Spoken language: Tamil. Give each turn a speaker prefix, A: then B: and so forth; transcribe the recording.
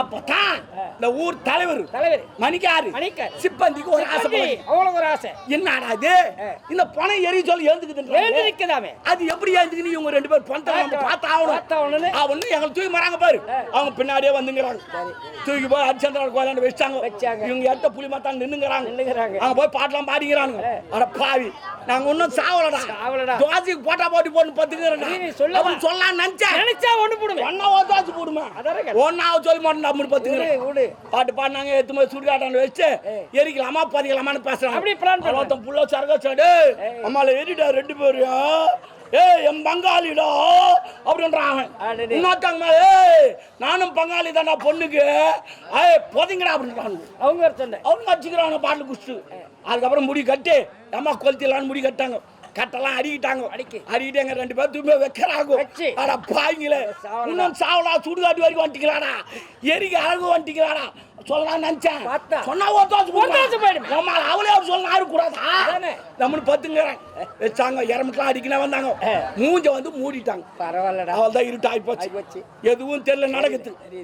A: அப்பதான் இந்த ஊர் தலைவர்
B: தலைவர்.
A: மணிக்காரு
B: மணிக்காரு.
A: சிப்பந்திக்கு ஒரு ஆசை.
B: அவ்வளவு ஒரு ஆசை.
A: என்னடா இது? இந்த பணம் எரி சொல்லி எழுந்துக்குதுன்றாங்க.
B: எழுந்திருக்குதாமே
A: அது எப்படி எழுந்துக்குன்னு இவங்க ரெண்டு பேரும் பணத்தை நம்ம பார்த்தா ஆகணும். அவனு எங்களை தூக்கி மறாங்க பாரு. அவங்க பின்னாடியே வந்துங்கிறாங்க. தூக்கி போய் ஹரிச்சந்திரன் கோயிலாண்டு வச்சாங்க.
B: வச்சாங்க.
A: இவங்க எட்ட புலி மாத்தாங்க நின்னுங்கிறாங்க.
B: நின்னுங்கறாங்க.
A: அங்க போய் பாட்டெல்லாம் பாடிக்கிறாங்க அட பாவி. நாங்க ஒன்னும் சாவலடா.
B: சாவலடா.
A: தோசைக்கு போட்டா போட்டு போட்டு பத்துக்கிறேன்
B: நீ?
A: அவன் சொல்லலாம் நினைச்சேன்.
B: நினைச்சா ஒண்ணு போடுமே.
A: ஒன்னா தோசை போடுமா. ஒன்னாவது சொல்லி மாட்டோம்
B: விடு, விடு.
A: பாட்டு பாடினாங்க எத்து போய் சுடுகாட்டாண்டு வச்சு எரிக்கலாமா பதிக்கலாமான்னு பேசுறாங்க.
B: அப்படி பண்றாங்க.
A: ஒருத்தன் புள்ள சரக சடு அம்மால ஏறிட்டா ரெண்டு பேரும் ஏய் என் பங்காளிடா? அப்படின்றான். இன்னொருத்தங்க ஏய் நானும் பங்காளி தான்டா பொண்ணுக்கு. ஏய் பொதிங்கடா அப்படின்றாங்க.
B: அவங்க
A: அவங்க வச்சுக்கிறாங்க பாட்டில் குடிச்சு அதுக்கப்புறம் முடி கட்டி. அம்மா கொளுத்திலான்னு முடி கட்டாங்க. கட்டெல்லாம் அடிக்கிட்டாங்க.
B: அடிக்கி.
A: அடிக்கிட்டு எங்க ரெண்டு பேரும் திரும்ப வைக்கிறாங்க. அட பாய்ங்களே. இன்னும் சாவலா சுடுகாட்டு வரைக்கும் வந்துட்டீங்களாடா? எரிக்க அழகு வந்துட்டீங்களாடா? சொல்லலாம் நினைச்சேன். சொன்னா ஒரு தோசை
B: ஒரு தோசை போயிடுமே.
A: நம்ம அவளே அவர் சொல்ல யாரும் கூடாதா. நம்மளுக்கு பத்துங்கிறேன். வச்சாங்க இறமுக்கெல்லாம் அடிக்கணும் வந்தாங்க. மூஞ்ச வந்து மூடிட்டாங்க.
B: பரவாயில்லடா.
A: அவள் தான் இருட்டு ஆகி போச்சு. எதுவும் தெரியல நடக்குது.